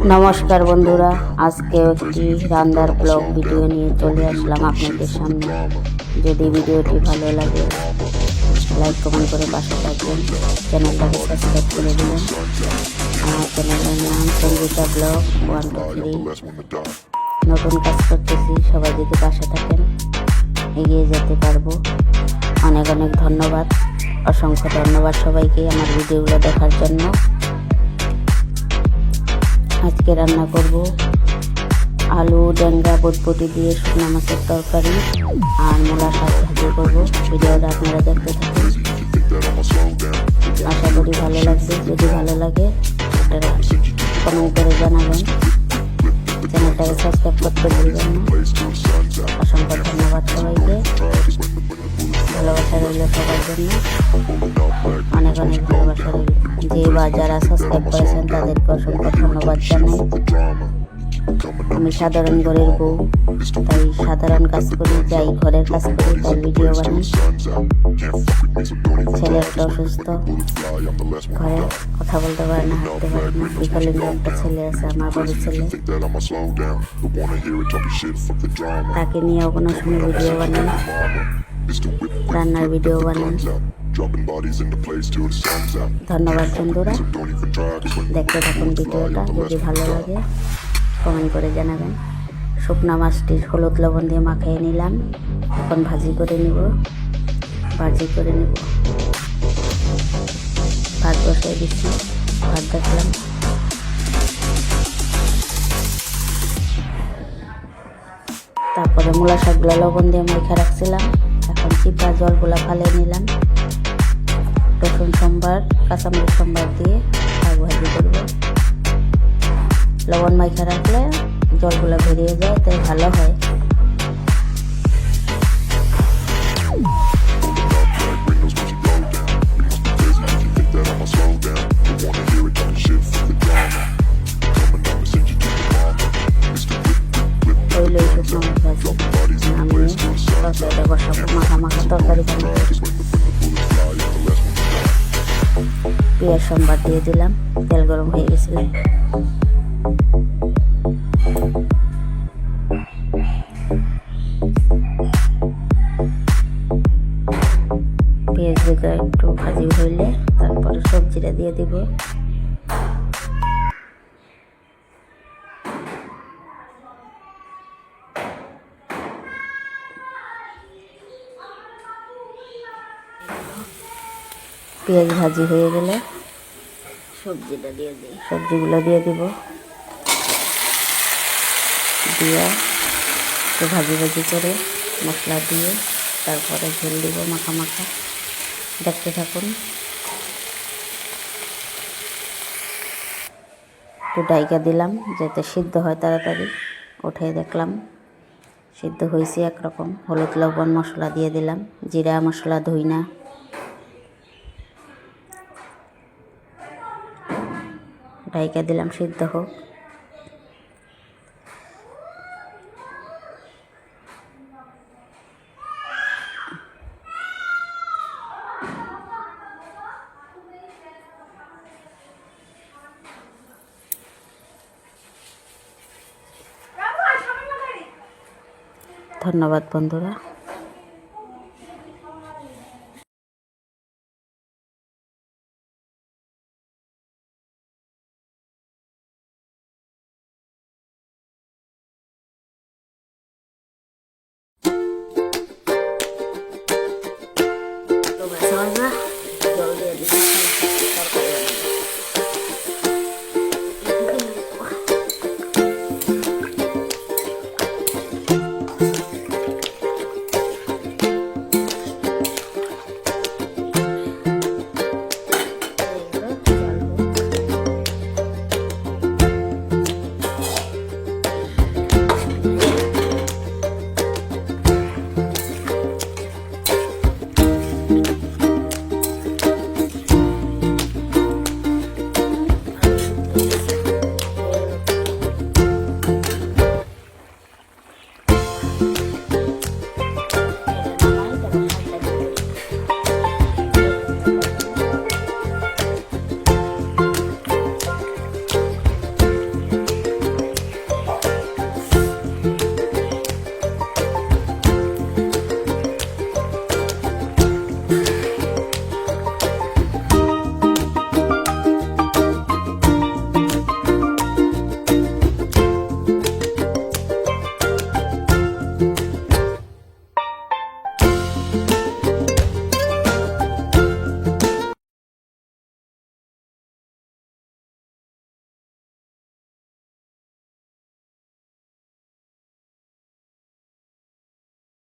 নমস্কার বন্ধুরা, আজকে একটি রান্নার ব্লগ ভিডিও নিয়ে চলে আসলাম আপনাদের সামনে। যদি ভিডিওটি ভালো লাগে লাইক কমেন্ট করে পাশে থাকবেন। চ্যানেলটাকে সাবস্ক্রাইব করে দিবেন। আমার চ্যানেলের নাম Sangita blog one two three নতুন কাজ করতেছি, সবাই যদি পাশে থাকেন, এগিয়ে যেতে পারব। অনেক অনেক ধন্যবাদ। অসংখ্য ধন্যবাদ সবাইকে আমার ভিডিওগুলো দেখার জন্য। আজকে রান্না করব আলু ডেঙ্গা বটবটি দিয়ে শুকনো মাছের তরকারি আর মূলা শাক ভাজি করব। ভিডিওটা আপনারা দেখতে থাকুন। আশা করি ভালো লাগবে। যদি ভালো লাগে কমেন্ট করে জানাবেন। চ্যানেলটাকে সাবস্ক্রাইব করতে ভুলবেন না। অসংখ্য ধন্যবাদ সবাইকে। রইল সবার জন্য অনেক অনেক ভালোবাসা যে বা যারা সাবস্ক্রাইব করেছেন তাদেরকে অসংখ্য ধন্যবাদ জানাই। আমি সাধারণ ঘরের বউ, তাই সাধারণ কাজ করি, যাই ঘরের কাজ করি, তাই ভিডিও বানাই। ছেলে একটা অসুস্থ, ঘরে কথা বলতে পারে না, হাঁটতে পারে না। বিকলিঙ্গ একটা ছেলে আছে, আমার বড় ছেলে। তাকে নিয়েও কোনো সময় ভিডিও বানাই। রান্নার ভিডিও বানাই ধন্যবাদ বন্ধুরা। দেখতে থাকুন ভিডিওটা যদি ভালো লাগে কমেন্ট করে জানাবেন। শুকনা মাছটি হলুদ লবণ দিয়ে মাখিয়ে নিলাম। এখন ভাজি করে নিব। ভাজি করে নিব। ভাত বসাই দিচ্ছি। ভাত দেখলাম। তারপরে মূলা শাকগুলো লবণ দিয়ে মেখে রাখছিলাম। এখন চিপা জলগুলো ফালে নিলাম। রসুন সোমবার, কাঁচামরিচ সোমবার দিয়ে শাক ভাজি করব। লবণ মাইখা রাখলে জলগুলো বেরিয়ে যায়, তাই ভালো হয়। তরকারিটা বসাবো মাখা মাখা তরকারি পেঁয়াজ সোমবার দিয়ে দিলাম, তেল গরম হয়ে গেছিলাম পেঁয়াজ একটু ভাজি হইলে তারপরে সবজিটা দিয়ে দিব। পেঁয়াজ ভাজি হয়ে গেলে সবজিটা দিয়ে দিই। সবজিগুলো দিয়ে দিব। দিয়ে একটু ভাজি ভাজি করে মশলা দিয়ে তারপরে ঝোল দিব মাখা মাখা। দেখতে থাকুন। একটু ডাইকা দিলাম যাতে সিদ্ধ হয় তাড়াতাড়ি। উঠে দেখলাম সিদ্ধ হয়েছে একরকম। হলুদ লবণ মশলা দিয়ে দিলাম। জিরা মশলা ধইনা। ডাইকা দিলাম সিদ্ধ হোক। ধন্যবাদ বন্ধুরা। ভাজা ভাজা